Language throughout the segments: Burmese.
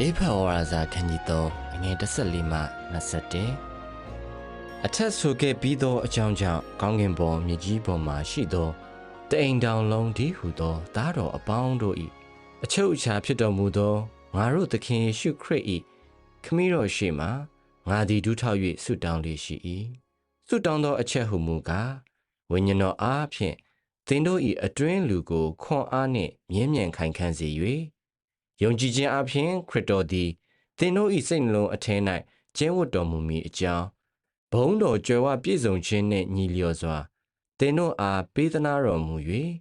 အေဖန်ဝရဇာခန်းကြီး3အငယ်14မှ21အထက်ဆိုခဲ့ပြီးသောအကြောင်းကြောင့်ကောင်းကင်ပေါ်မြေကြီးပေါ်မှရှိသောတအိမ်တောင်လုံးဒီဟုသောသားတော်အပေါင်းတို့၏အချုပ်အခြာဖြစ်တော်မူသောငါတို့သခင်ယေရှုခရစ်၏ခမည်းတော်ရှိမှငါသည်ဒုထောက်၍ဆုတောင်းလေးရှိ၏ဆုတောင်းသောအချက်ဟုမူကားဝိညာဉ်တော်အားဖြင့်သင်တို့၏အတွင်းလူကိုခွန်အားနှင့်မြဲမြံခိုင်ခန့်စေ၍ ယုံကြည်ခြင်းအပြင်ခရစ်တော်သည်သင်တို့၏စိတ်နှလုံးအထက်၌ကျင်းဝတ်တော်မူမည်အကြောင်းဘုံတော်ကြွယ်ဝပြည့်စုံခြင်းနှင့်ညီလျော်စွာသင်တို့အားပေးသနာတော်မူ၍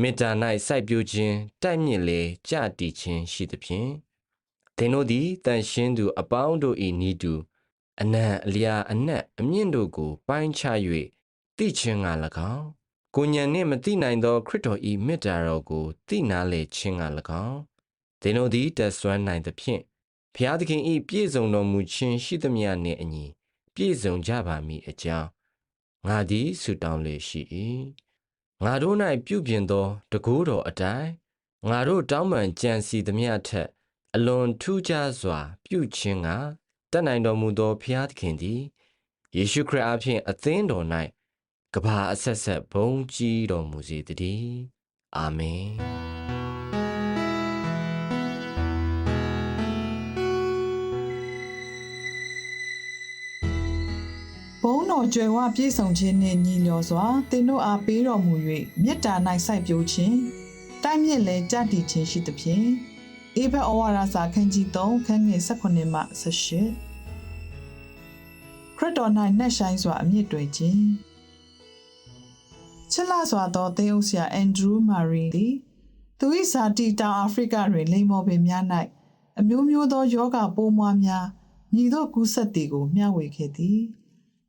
မေတ္တာ၌စိုက်ပျိုးခြင်းတိုက်မြင့်လေကြတည်ခြင်းရှိသဖြင့်သင်တို့သည်တန်ရှင်းသူအပေါင်းတို့၏ဤသူအနံ့အလျာအနက်အမြင့်တို့ကို ပိုင်းခြား၍သိခြင်းက၎င်းကိုဉဏ်နှင့်မသိနိုင်သောခရစ်တော်၏မေတ္တာတော်ကိုသိနာလေခြင်းက၎င်း သင်တို့သည်တက်ဆွမ်းနိုင်သဖြင့်ဖျားသခင်၏ပြည့်စုံတော်မူခြင်းရှိသမျှနှင့်အညီပြည့်စုံကြပါမည်အကြောင်းငါသည်ဆုတောင်းလေရှိ၏ငါတို့၌ပြုပြင်သောတကူတော်အတိုင်းငါတို့တောင်းပန်ကြံစီသမျှထက် အလွန်ထူးခြားစွာ ပြုခြင်းကတတ်နိုင်တော်မူသောဖျားသခင်သည်ယေရှုခရစ်အဖင်အသင်းတော်၌ကဘာအဆက်ဆက်ဘုန်းကြီးတော်မူစေတည်းအာမင် ဘုန်းတော်ကြွယ်ဝပြည့်စုံခြင်းနှင့်ညီလျော်စွာသင်တို့အားပေးတော်မူ၍မေတ္တာ၌စိုက်ပျိုးခြင်းတိုက်မြင့်လဲကြတည်ခြင်းရှိသဖြင့်အေဖက်ဩဝါဒစာခန်းကြီး3ခန်းငယ်18မှ18ခရစ်တော်၌နှက်ဆိုင်စွာအမြင့်တွယ်ခြင်းချစ်လာစွာသောသင်းအုပ်ဆရာအန်ဒရူးမာရီသည်သူ၏ဇာတိတောင်အာဖရိကတွင်လိမ္မော်ပင်များ၌အမျိုးမျိုးသောယောဂပိုးမွားများမြည်သောကူးဆက်သည်ကိုမျှဝေခဲ့သည်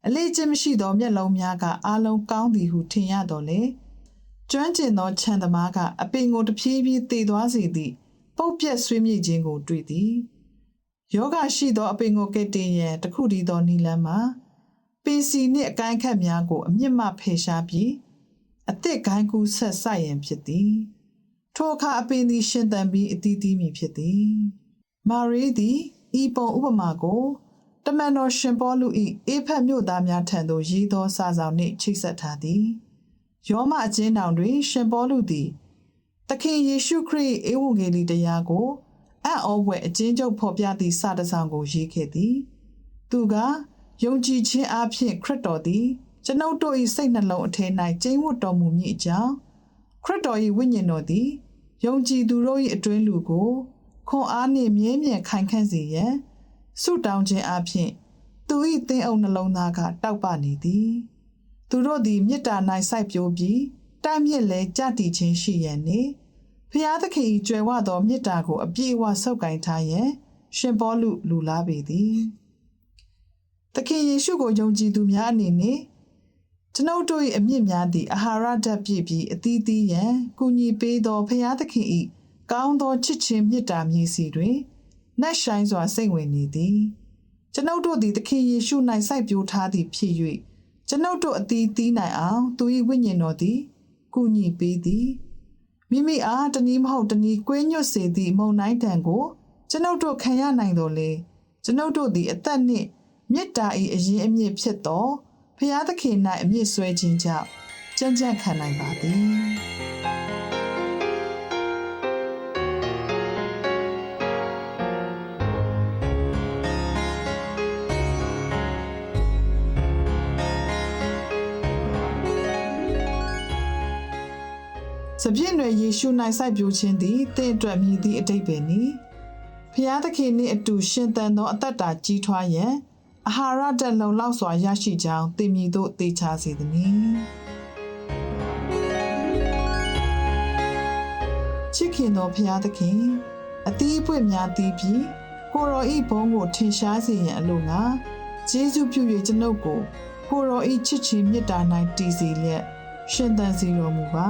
အလေးချင်းမရှိသောမျက်လုံးများကအားလုံးကောင်းသည်ဟုထင်ရတော်လေကျွမ်းကျင်သောခြံသမားကအပင်ကိုတဖြည်းဖြည်းတည်သွားစေသည့်ပုတ်ပြက်ဆွေးမြေ့ခြင်းကိုတွေ့သည်ယောဂရှိသောအပင်ကိုကဲ့တင်ရန်တခုတည်းသောနီလန်းမှာပင်စီနှင့်အကိုင်းခတ်များကို အမြင့်မှဖယ်ရှားပြီးအသစ်ဂိုင်းကူးဆက်ဆိုင်ရန်ဖြစ်သည် ထိုအခါအပင်သည်ရှင်သန်ပြီးအတီးတီးမိဖြစ်သည် မာရီသည်ဤပုံဥပမာကို တမန်တော်ရှင်ပေါလု၏အေဖက်မြို့သားများထံသို့ရေးသောစာဆောင်နှင့်ချိတ်ဆက်ထားသည်ယောမအကျဉ်းတောင်တွင်ရှင်ပေါလုသည်သခင်ယေရှုခရစ်၏ဧဝံဂေလိတရားကိုအံ့ဩဖွယ်အကျဉ်းချုပ်ဖော်ပြသည့်စာတစ်စောင်ကိုရေးခဲ့သည်သူကယုံကြည်ခြင်းအပြင်ခရစ်တော်သည်ကျွန်ုပ်တို့၏စိတ်နှလုံးအထက်၌ကျိန်းဝတ်တော်မူမည်အကြောင်းခရစ်တော်၏ဝိညာဉ်တော်သည်ယုံကြည်သူတို့၏အတွင်းလူကိုခွန်အားနှင့်မြဲမြံခိုင်ခန့်စေရန် ဆုတောင်းခြင်းအပြင်သူ၏သင်းအုပ်နှလုံးသားကတောက်ပနေသည်သူတို့သည်မေတ္တာ၌စိုက်ပျိုးပြီးတမ်းမြင့်လဲကြတည်ခြင်းရှိရန်နှင့်ဖျားသခင်၏ကြွယ်ဝသောမေတ္တာကိုအပြည့်အဝဆုပ်ကိုင်ထားရန်ရှင်ပေါလုလူလားပေသည်သခင်ယေရှုကိုယုံကြည်သူများအနေနဲ့ကျွန်ုပ်တို့၏အမြင့်များသည့်အာဟာရဓာတ်ပြည့်ပြီးအသီးသီးရန်ကူညီပေးသောဖျားသခင်၏ကောင်းသောချစ်ခြင်းမေတ္တာမြည်စီတွင် နတ်ဆိုင်စွာစိတ်ဝင်နေသည်ကျွန်ုပ်တို့သည်သခင်ယေရှု၌စိုက်ပျိုးထားသည်ဖြစ်၍ကျွန်ုပ်တို့အသီးသီးနိုင်အောင်သူ၏ဝိညာဉ်တော်သည်ကူညီပေးသည်မိမိအားတနည်းမဟုတ်တနည်းကွေးညွတ်စေသည့်မုန်တိုင်းတံကို ကျွန်ုပ်တို့ခံရနိုင်တော်လေကျွန်ုပ်တို့သည်အသက်နှင့်မေတ္တာ၏အရင်အမြင့်ဖြစ်သောဖျားသခင်၌အမြင့်ဆွဲခြင်းကြောင့်ကြံ့ကြံ့ခံနိုင်ပါသည် စပြည့်နွယ်ယေရှု၌စိုက်ပျိုးခြင်းသည်တင့်အတွက်မြည်သည့်အတိတ်ပဲနီဖျားသခင်နှင့်အတူရှင်သန်သောအသက်တာကြီးထွားရန်အာဟာရဓာတ်လုံလောက်စွာရရှိကြောင်းသိမြည်သို့သိချစေသည်နီချစ်ခင်သောဖျားသခင်အသီးအပွင့်များတည်ပြီးကိုရောဤဘုံကိုထင်ရှားစေရန်အလို့ငါဂျေဇုပြု၍ကျွန်ုပ်ကိုကိုရောဤချစ်ချီမေတ္တာ၌တည်စေလျက်ရှင်သန်စေတော်မူပါ